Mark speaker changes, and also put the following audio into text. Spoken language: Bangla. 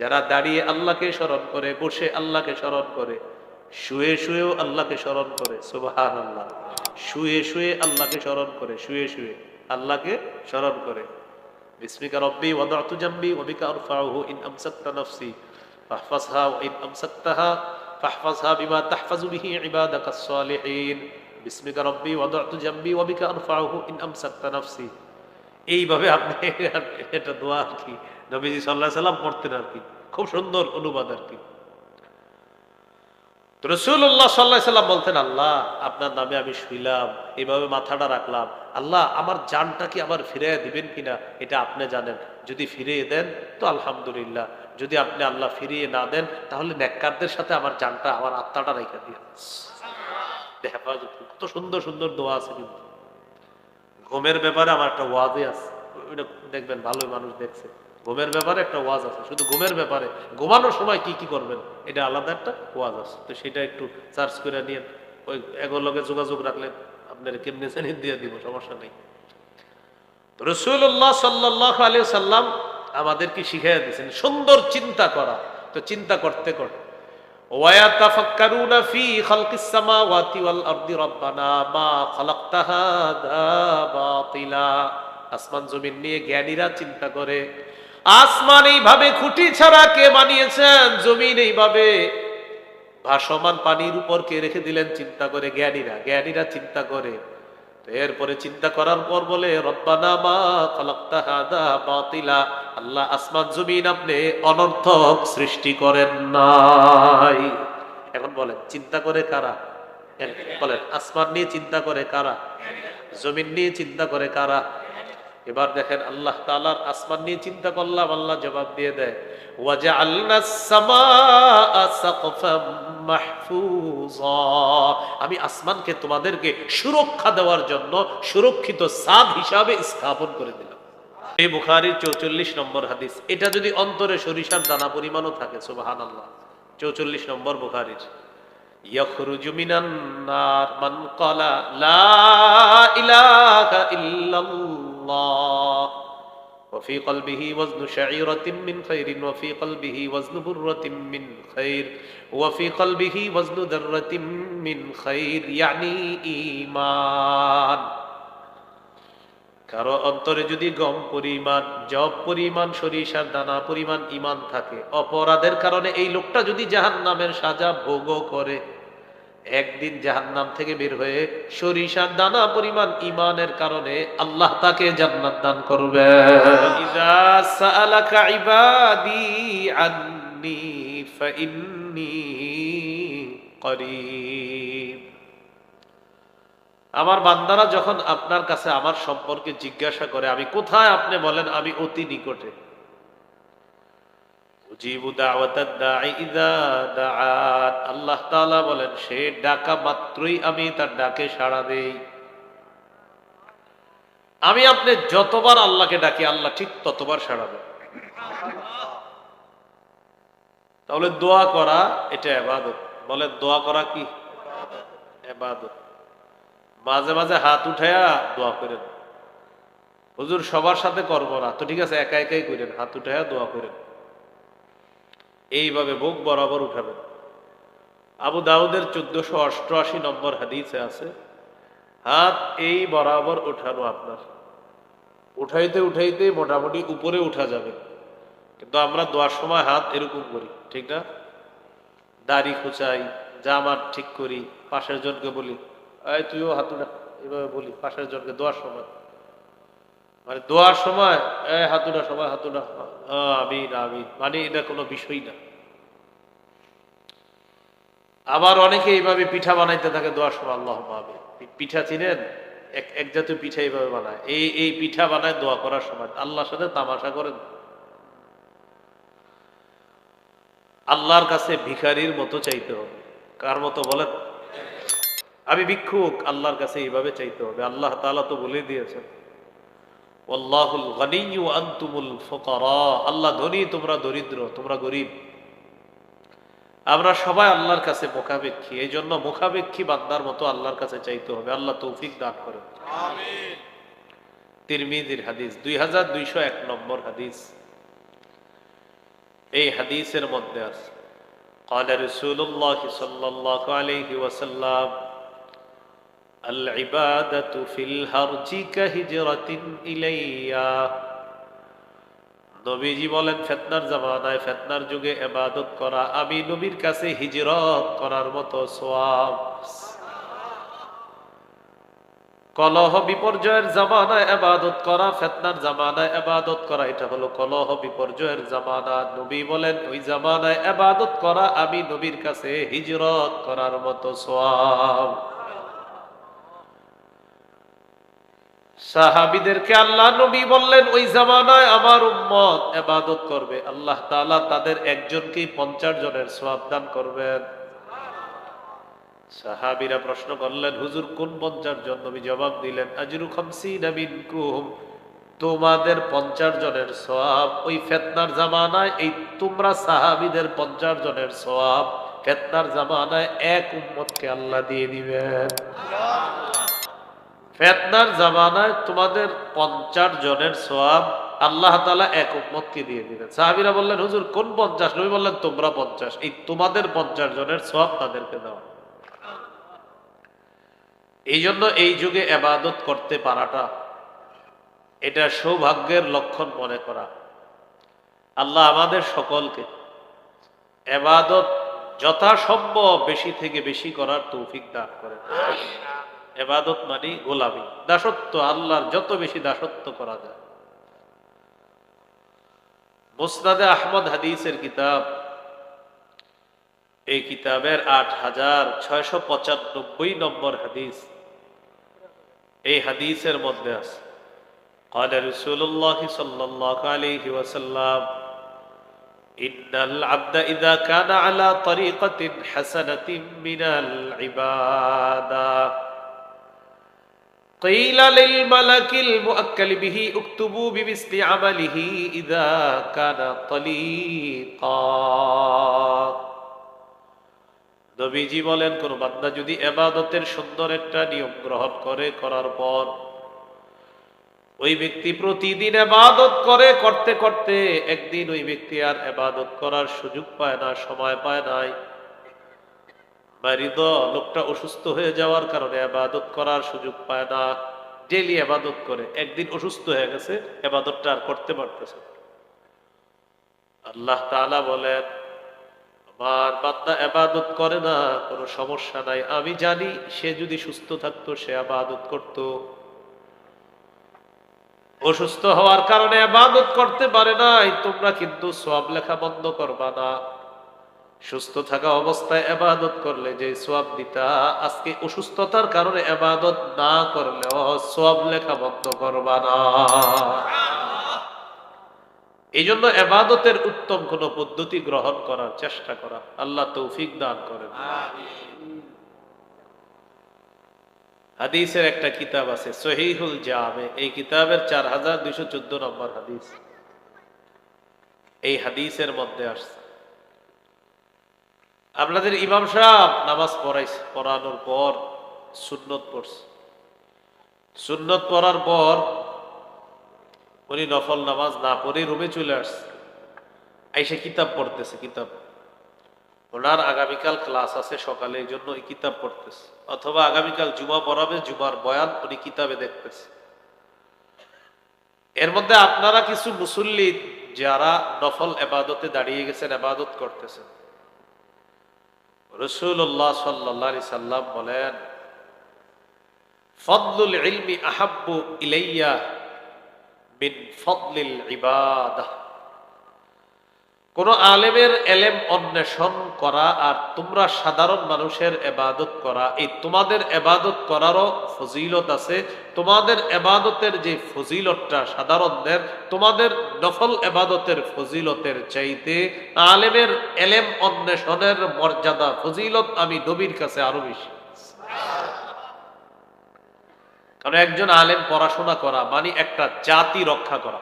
Speaker 1: যারা দাঁড়িয়ে আল্লাহকে স্মরণ করে, বসে আল্লাহকে স্মরণ করে, শুয়ে শুয়েও আল্লাহকে স্মরণ করে সুবাহান আল্লাহ শুয়ে শুয়ে আল্লাহকে স্মরণ করে, শুয়ে শুয়ে আল্লাহকে স্মরণ করে। বিসমিকা রব্বি ওয়াদাতু জাম্বি ওয়া বিকা আরফাউহু ইন আমসাকতা নাফসি, ফাহফাজহা ওয়া ইন আমসাকতাহা, ফাহফাজহা বিমা তাহফাজু বিহি ইবাদাকাস সালিহিন বিসমিকা রব্বি ওয়াদাতু জাম্বি ওয়া বিকা আরফাউহু ইন আমসাকতা নাফসি। এইভাবে আপনি এটা দোয়া আর কি নবীজি সাল্লাহ সাল্লাম পড়তেন আর কি। খুব সুন্দর অনুবাদ আর কি। রসুল্লাহ সাল্লাহ সাল্লাম বলতেন আল্লাহ আপনার নামে আমি শুইলাম এইভাবে মাথাটা রাখলাম। আল্লাহ আমার জানটা কি আবার ফিরে দিবেন কিনা এটা আপনি জানেন। যদি ফিরিয়ে দেন তো আলহামদুলিল্লাহ। যদি আপনি আল্লাহ ফিরিয়ে না দেন তাহলে নেককারদের সাথে আমার জানটা আমার আত্মাটা রেখে দিয়ে হেফাজত কত সুন্দর সুন্দর দোয়া আছে কিন্তু। ঘুমের ব্যাপারে আমার একটা ওয়াজে আছে। দেখবেন, ভালোই মানুষ দেখছে। ঘুমের ব্যাপারে একটা ওয়াজ আছে। শুধু ঘুমের ব্যাপারে। ঘুমানোর সময় কি কি করবেন? এটা আলাদা একটা ওয়াজ আছে। তো সেটা একটু সার্চ করে নিয়ে, ওই এগোর লগে যোগাযোগ রাখলে আপনার কেমনি শ্রেণি দিয়ে দিব, সমস্যা নেই। রসুল্লাহ সাল্লাহ আলী সাল্লাম আমাদেরকে শিখিয়ে দিয়েছেন, সুন্দর চিন্তা করা। তো চিন্তা করতে করতে ويتفكرون في خلق السماوات والأرض ربنا ما خلقت هذا باطلا আসমান জমিন নিয়ে জ্ঞানীরা চিন্তা করে আসমান এইভাবে খুঁটি ছাড়া কে বানিয়েছেন জমিন এইভাবে ভাসমান পানির উপর কে রেখে দিলেন চিন্তা করে জ্ঞানীরা জ্ঞানীরা চিন্তা করে এরপরে চিন্তা করার পর বলে আল্লাহ আসমান জমিন আপনি অনর্থক সৃষ্টি করেন নাই। এখন বলেন, চিন্তা করে কারা? বলেন, আসমান নিয়ে চিন্তা করে কারা? জমিন নিয়ে চিন্তা করে কারা? এবার দেখেন আল্লাহ তালার আসমান নিয়ে চিন্তা করলাম আল্লাহ জবাব দিয়ে দেয় وَجَعَلْنَا السَّمَاءَ سَقْفًا মাহফুজা আমি আসমানকে তোমাদেরকে সুরক্ষা দেওয়ার জন্য সুরক্ষিত সাদ হিসাবে স্থাপন করে দিলাম এই বুখারির চৌচল্লিশ নম্বর হাদিস এটা যদি অন্তরে সরিষার দানা পরিমাণও থাকে সুবাহান আল্লাহ চৌচল্লিশ নম্বর বুখারির يخرج من النار من قال لا إله إلا الله وفي قلبه وزن شعيرة من خير وفي قلبه وزن برة من خير وفي قلبه وزن ذرة من خير يعني إيمان কারো অন্তরে যদি গম পরিমাণ জব পরিমাণ সরিষার দানা পরিমাণ ইমান থাকে অপরাধের কারণে এই লোকটা যদি জাহান নামের সাজা ভোগ করে একদিন জাহান নাম থেকে বের হয়ে সরিষার দানা পরিমাণ ইমানের কারণে আল্লাহ তাকে জান্নাত দান করিব। আমার বান্দারা যখন আপনার কাছে আমার সম্পর্কে জিজ্ঞাসা করে আমি কোথায়? আপনি বলেন আমি অতি নিকটে। আল্লাহ বলেন, সে ডাকা মাত্রই আমি তার ডাকে সাড়া দেই। আমি আপনি যতবার আল্লাহকে ডাকি, আল্লাহ ঠিক ততবার সাড়া দেয় তাহলে দোয়া করা, এটা এবাদত। বলে দোয়া করা কি? এবাদত। মাঝে মাঝে হাত উঠাইয়া দোয়া করেন। হুজুর, সবার সাথে করব না। তো ঠিক আছে, একা একাই করেন। হাত উঠাইয়া দোয়া করেন। এইভাবে বুক বরাবর উঠাবেন আবু দাউদের চোদ্দশো অষ্টআশি নম্বর হাদিসে আছে, হাত এই বরাবর উঠানো আপনার। উঠাইতে উঠাইতে মোটামুটি উপরে উঠা যাবে। কিন্তু আমরা দোয়ার সময় হাত এরকম করি, ঠিক না? দাড়ি খুচাই, জামার ঠিক করি, পাশের জনকে বলি তুইও হাত উঠা। এইভাবে বলি, পাশের জনকে দোয়ার সময়। মানে দোয়ার সময়, এ হাতুটা সবাই আমি না আমি মানে এটা কোনো বিষয় না। আবার অনেকে এইভাবে পিঠা বানাইতে থাকে দোয়ার সময় আল্লাহ পাবে পিঠা চিনেন? এক এক জাতীয় পিঠা এইভাবে বানায়। এই এই পিঠা বানায় দোয়া করার সময়। আল্লাহর সাথে তামাশা করেন। আল্লাহর কাছে ভিখারির মতো চাইতে হবে। কার মতো বলেন? আমি ভিক্ষুক, আল্লাহর কাছে এইভাবে চাইতে হবে। আল্লাহ তালা তো বলে দিয়েছেন। ওয়াল্লাহুল গনিয়্যু ওয়া আনতুমুল ফুকারা আল্লাহ ধনী তোমরা দরিদ্র তোমরা গরিব আমরা সবাই আল্লাহর কাছে মুখাপেক্ষী এই জন্য মুখাপেক্ষী বান্দার মতো আল্লাহর কাছে চাইতে হবে আল্লাহ তৌফিক দান করেন তিরমিজির হাদিস দুই হাজার দুইশো এক নম্বর হাদিস এই হাদিসের মধ্যে আছে قال رسول الله صلى الله عليه وسلم العبادة في الهرج كهجرة إلي নবীজি বলেন ফেতনার জামানায় ফেতনার যুগে এবাদত করা আমি নবীর কাছে হিজরত করার মতো সোয়াব কলহ বিপর্যয়ের জামানায় এবাদত করা ফেতনার জামানায় এবাদত করা এটা হলো কলহ বিপর্যয়ের জামানা নবী বলেন ওই জামানায় এবাদত করা আমি নবীর কাছে হিজরত করার মতো সোয়াব সাহাবিদেরকে আল্লাহ নবী বললেন, ওই জামানায় আমার উম্মত এবাদত করবে। আল্লাহ তাআলা তাদের একজনকেই পঞ্চাশ জনের সোয়াব দান করবেন। সাহাবিরা প্রশ্ন করলেন, হুজুর, কোন পঞ্চাশ জন? নবী জবাব দিলেন, আজরু খামসি নবীন কুম তোমাদের পঞ্চাশ জনের সোয়াব ওই ফেতনার জামানায়, এই তোমরা সাহাবিদের পঞ্চাশ জনের সোয়াব ফেতনার জামানায় এক উম্মতকে আল্লাহ দিয়ে দিবেন। ফেতনার জামানায় তোমাদের পঞ্চাশ জনের সোয়াব আল্লাহ তালা এক উম্মতকে দিয়ে দিলেন। সাহাবিরা বললেন, হুজুর, কোন পঞ্চাশ? নবী বললেন, তোমরা পঞ্চাশ। এই তোমাদের পঞ্চাশ জনের সোয়াব তাদেরকে দেওয়া এই জন্য এই যুগে এবাদত করতে পারাটা, এটা সৌভাগ্যের লক্ষণ মনে করা। আল্লাহ আমাদের সকলকে এবাদত যথাসম্ভব বেশি থেকে বেশি করার তৌফিক দান করেন। এবাদত মানে গোলামি দাসত্ব আল্লাহর যত বেশি দাসত্ব করা যায় মুসনাদে আহমদ হাদিসের কিতাব এই কিতাবের আট হাজার ছয়শ পঁচানব্বই নম্বর হাদিস এই হাদিসের মধ্যে আছে قال رسول الله صلى الله عليه وسلم إن العبد إذا كان على طريقة حسنة من العبادة قيل للملك المؤكل به اكتبوا بمثل عمله إذا كان طليقا নবীজি বলেন কোন বান্দা যদি এবাদতের সুন্দর একটা নিয়ম গ্রহণ করে করার পর ওই ব্যক্তি প্রতিদিন এবাদত করে করতে করতে একদিন ওই ব্যক্তি আর এবাদত করার সুযোগ পায় না সময় পায় নাই লোকটা অসুস্থ হয়ে যাওয়ার কারণে আবাদত করার সুযোগ পায় না। ডেলি আবাদত করে। একদিন অসুস্থ হয়ে গেছে, আবাদতটা আর করতে পারতেছে আল্লাহ তাআলা বলেন, আমার বান্দা আবাদত করে না, কোনো সমস্যা নাই। আমি জানি সে যদি সুস্থ থাকতো, সে আবাদত করত। অসুস্থ হওয়ার কারণে আবাদত করতে পারে নাই, তোমরা কিন্তু সব লেখা বন্ধ করবা না। সুস্থ থাকা অবস্থায় এবাদত করলে যে সোয়াব দিতা, আজকে অসুস্থতার কারণে এবাদত না করলেও সোয়াব লেখা বন্ধ করবা না। এই জন্য এবাদতের উত্তম কোন পদ্ধতি গ্রহণ করার চেষ্টা করা আল্লাহ তৌফিক দান করেন। হাদিসের একটা কিতাব আছে, সহিহুল জামে, এই কিতাবের চার হাজার দুইশো চোদ্দ নম্বর হাদিস। এই হাদিসের মধ্যে আসছে আপনাদের ইমাম সাহেব নামাজ পড়াইছে, পড়ানোর পর সুন্নত পড়ছে। সুন্নত পড়ার পর উনি নফল নামাজ না পড়ে রুমে চলে আসছে। আইসে কিতাব পড়তেছে, কিতাব। ওনার আগামীকাল ক্লাস আছে সকালে, এই জন্য কিতাব পড়তেছে। অথবা আগামীকাল জুমা পড়াবে, জুমার বয়ান উনি কিতাবে দেখতেছে। এর মধ্যে আপনারা কিছু মুসল্লি যারা নফল এবাদতে দাঁড়িয়ে গেছেন, এবাদত করতেছেন। রসুল্লাহ সাল্লি সাল্লাম বলেন ফদলুল ইলমি আহাব্বু ইলাইয়া মিন ফদলিল ইবাদাহ কোন আলেমের এলেম অন্বেষণ করা আর তোমরা সাধারণ মানুষের এবাদত করা, এই তোমাদের এবাদত করারও ফজিলত আছে। তোমাদের এবাদতের যে ফজিলতটা সাধারণদের, তোমাদের নফল এবাদতের ফজিলতের চাইতে আলেমের এলেম অন্বেষণের মর্যাদা, ফজিলত আমি নবীর কাছে আরও বেশি। কারণ একজন আলেম পড়াশোনা করা মানে একটা জাতি রক্ষা করা।